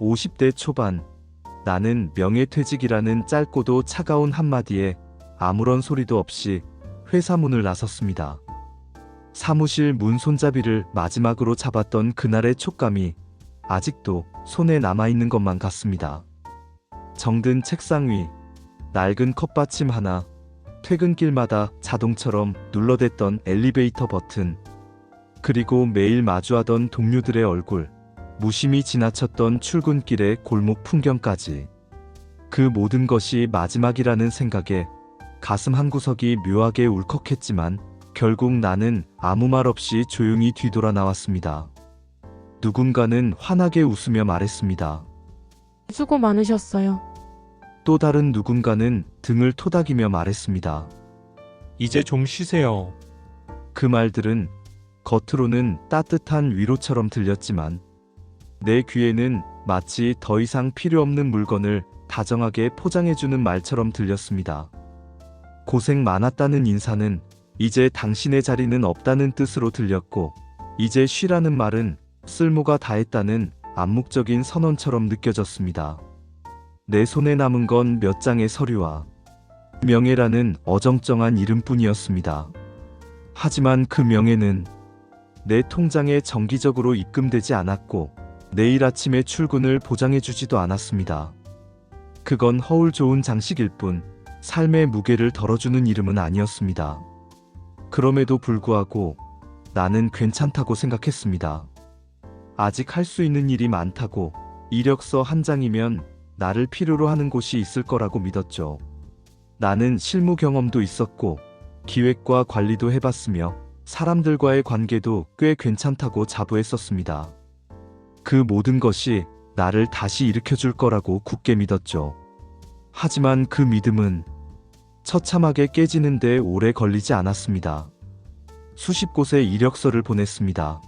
50대 초반. 나는 명예퇴직이라는 짧고도 차가운 한마디에 아무런 소리도 없이 회사 문을 나섰습니다. 사무실 문 손잡이를 마지막으로 잡았던 그날의 촉감이 아직도 손에 남아있는 것만 같습니다. 정든 책상 위, 낡은 컵받침 하나, 퇴근길마다 자동처럼 눌러댔던 엘리베이터 버튼, 그리고 매일 마주하던 동료들의 얼굴, 무심히 지나쳤던 출근길의 골목 풍경까지. 그 모든 것이 마지막이라는 생각에 가슴 한구석이 묘하게 울컥했지만 결국 나는 아무 말 없이 조용히 뒤돌아 나왔습니다. 누군가는 환하게 웃으며 말했습니다. 수고 많으셨어요. 또 다른 누군가는 등을 토닥이며 말했습니다. 이제 좀 쉬세요. 그 말들은 겉으로는 따뜻한 위로처럼 들렸지만 내 귀에는 마치 더 이상 필요 없는 물건을 다정하게 포장해주는 말처럼 들렸습니다. 고생 많았다는 인사는 이제 당신의 자리는 없다는 뜻으로 들렸고 이제 쉬라는 말은 쓸모가 다했다는 암묵적인 선언처럼 느껴졌습니다. 내 손에 남은 건 몇 장의 서류와 명예라는 어정쩡한 이름뿐이었습니다. 하지만 그 명예는 내 통장에 정기적으로 입금되지 않았고 내일 아침에 출근을 보장해주지도 않았습니다. 그건 허울 좋은 장식일 뿐 삶의 무게를 덜어주는 이름은 아니었습니다. 그럼에도 불구하고 나는 괜찮다고 생각했습니다. 아직 할 수 있는 일이 많다고 이력서 한 장이면 나를 필요로 하는 곳이 있을 거라고 믿었죠. 나는 실무 경험도 있었고 기획과 관리도 해봤으며 사람들과의 관계도 꽤 괜찮다고 자부했었습니다. 그 모든 것이 나를 다시 일으켜줄 거라고 굳게 믿었죠. 하지만 그 믿음은 처참하게 깨지는데 오래 걸리지 않았습니다. 수십 곳에 이력서를 보냈습니다.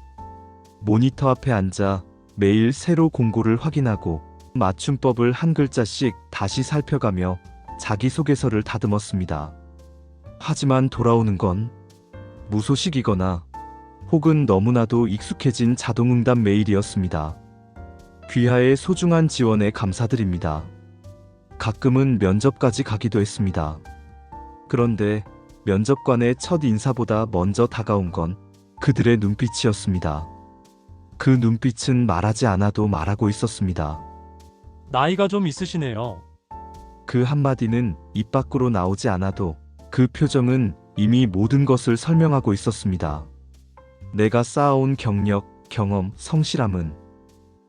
모니터 앞에 앉아 매일 새로 공고를 확인하고 맞춤법을 한 글자씩 다시 살펴가며 자기소개서를 다듬었습니다. 하지만 돌아오는 건 무소식이거나 혹은 너무나도 익숙해진 자동응답 메일이었습니다. 귀하의 소중한 지원에 감사드립니다. 가끔은 면접까지 가기도 했습니다. 그런데 면접관의 첫 인사보다 먼저 다가온 건 그들의 눈빛이었습니다. 그 눈빛은 말하지 않아도 말하고 있었습니다. 나이가 좀 있으시네요. 그 한마디는 입 밖으로 나오지 않아도 그 표정은 이미 모든 것을 설명하고 있었습니다. 내가 쌓아온 경력, 경험, 성실함은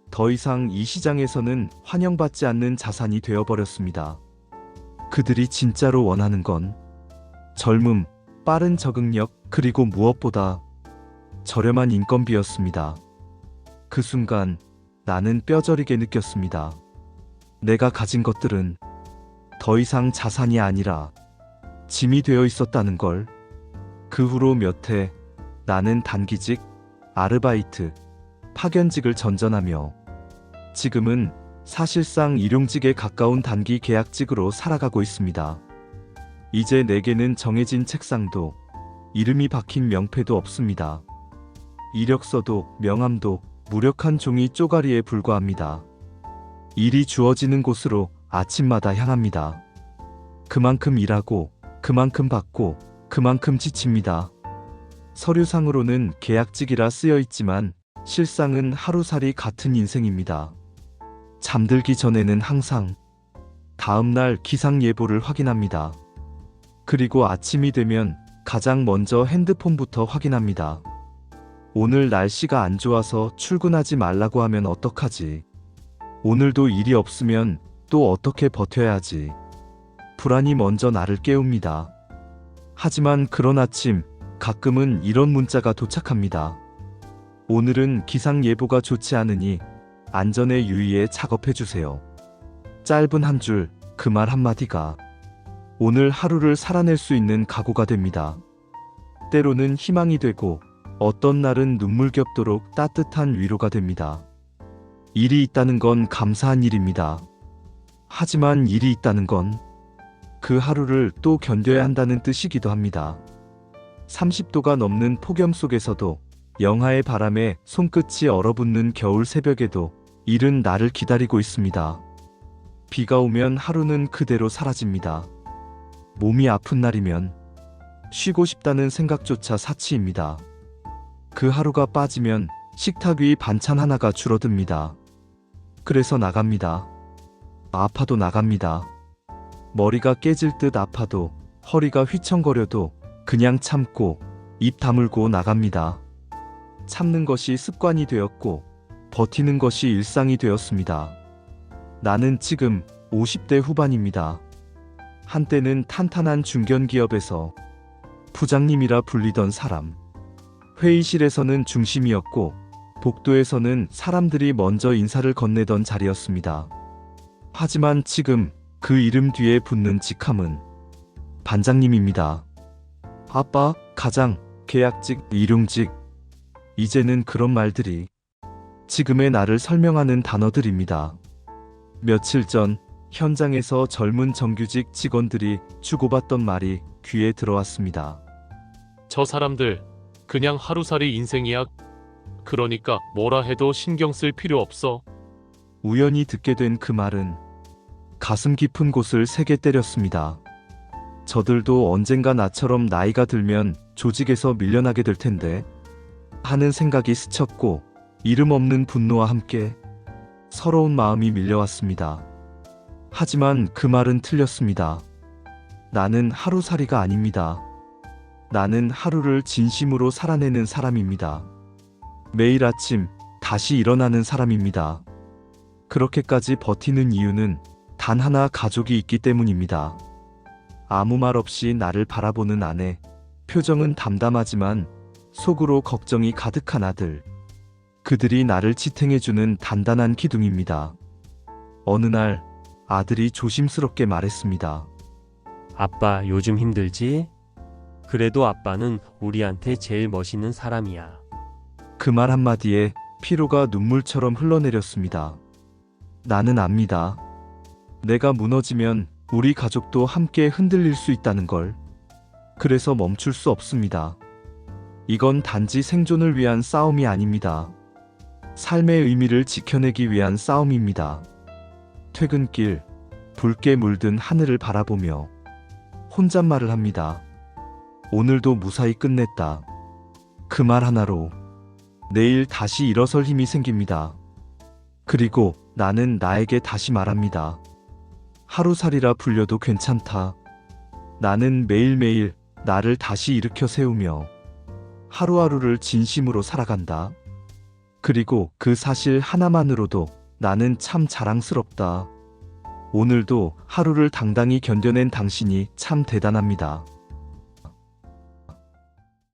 더 이상 이 시장에서는 환영받지 않는 자산이 되어버렸습니다. 그들이 진짜로 원하는 건 젊음, 빠른 적응력, 그리고 무엇보다 저렴한 인건비였습니다. 그 순간 나는 뼈저리게 느꼈습니다. 내가 가진 것들은 더 이상 자산이 아니라 짐이 되어 있었다는 걸. 그 후로 몇 해 나는 단기직, 아르바이트, 파견직을 전전하며 지금은 사실상 일용직에 가까운 단기 계약직으로 살아가고 있습니다. 이제 내게는 정해진 책상도 이름이 박힌 명패도 없습니다. 이력서도 명함도 무력한 종이 쪼가리에 불과합니다. 일이 주어지는 곳으로 아침마다 향합니다. 그만큼 일하고, 그만큼 받고, 그만큼 지칩니다. 서류상으로는 계약직이라 쓰여 있지만 실상은 하루살이 같은 인생입니다. 잠들기 전에는 항상 다음날 기상 예보를 확인합니다. 그리고 아침이 되면 가장 먼저 핸드폰부터 확인합니다. 오늘 날씨가 안 좋아서 출근하지 말라고 하면 어떡하지? 오늘도 일이 없으면 또 어떻게 버텨야 하지? 불안이 먼저 나를 깨웁니다. 하지만 그런 아침, 가끔은 이런 문자가 도착합니다. 오늘은 기상 예보가 좋지 않으니 안전에 유의해 작업해 주세요. 짧은 한 줄, 그 말 한마디가 오늘 하루를 살아낼 수 있는 각오가 됩니다. 때로는 희망이 되고 어떤 날은 눈물 겹도록 따뜻한 위로가 됩니다. 일이 있다는 건 감사한 일입니다. 하지만 일이 있다는 건 그 하루를 또 견뎌야 한다는 뜻이기도 합니다. 30도가 넘는 폭염 속에서도 영하의 바람에 손끝이 얼어붙는 겨울 새벽에도 일은 나를 기다리고 있습니다. 비가 오면 하루는 그대로 사라집니다. 몸이 아픈 날이면 쉬고 싶다는 생각조차 사치입니다. 그 하루가 빠지면 식탁 위 반찬 하나가 줄어듭니다. 그래서 나갑니다. 아파도 나갑니다. 머리가 깨질 듯 아파도 허리가 휘청거려도 그냥 참고 입 다물고 나갑니다. 참는 것이 습관이 되었고 버티는 것이 일상이 되었습니다. 나는 지금 50대 후반입니다. 한때는 탄탄한 중견기업에서 부장님이라 불리던 사람. 회의실에서는 중심이었고 복도에서는 사람들이 먼저 인사를 건네던 자리였습니다. 하지만 지금 그 이름 뒤에 붙는 직함은 반장님입니다. 아빠, 가장, 계약직, 일용직. 이제는 그런 말들이 지금의 나를 설명하는 단어들입니다. 며칠 전 현장에서 젊은 정규직 직원들이 주고받던 말이 귀에 들어왔습니다. 저 사람들 그냥 하루살이 인생이야. 그러니까 뭐라 해도 신경 쓸 필요 없어. 우연히 듣게 된 그 말은 가슴 깊은 곳을 세게 때렸습니다. 저들도 언젠가 나처럼 나이가 들면 조직에서 밀려나게 될 텐데 하는 생각이 스쳤고 이름 없는 분노와 함께 서러운 마음이 밀려왔습니다. 하지만 그 말은 틀렸습니다. 나는 하루살이가 아닙니다. 나는 하루를 진심으로 살아내는 사람입니다. 매일 아침 다시 일어나는 사람입니다. 그렇게까지 버티는 이유는 단 하나 가족이 있기 때문입니다. 아무 말 없이 나를 바라보는 아내, 표정은 담담하지만 속으로 걱정이 가득한 아들. 그들이 나를 지탱해주는 단단한 기둥입니다. 어느 날 아들이 조심스럽게 말했습니다. 아빠 요즘 힘들지? 그래도 아빠는 우리한테 제일 멋있는 사람이야. 그 말 한마디에 피로가 눈물처럼 흘러내렸습니다. 나는 압니다. 내가 무너지면 우리 가족도 함께 흔들릴 수 있다는 걸. 그래서 멈출 수 없습니다. 이건 단지 생존을 위한 싸움이 아닙니다. 삶의 의미를 지켜내기 위한 싸움입니다. 퇴근길, 붉게 물든 하늘을 바라보며 혼잣말을 합니다. 오늘도 무사히 끝냈다. 그 말 하나로 내일 다시 일어설 힘이 생깁니다. 그리고 나는 나에게 다시 말합니다. 하루살이라 불려도 괜찮다. 나는 매일매일 나를 다시 일으켜 세우며 하루하루를 진심으로 살아간다. 그리고 그 사실 하나만으로도 나는 참 자랑스럽다. 오늘도 하루를 당당히 견뎌낸 당신이 참 대단합니다.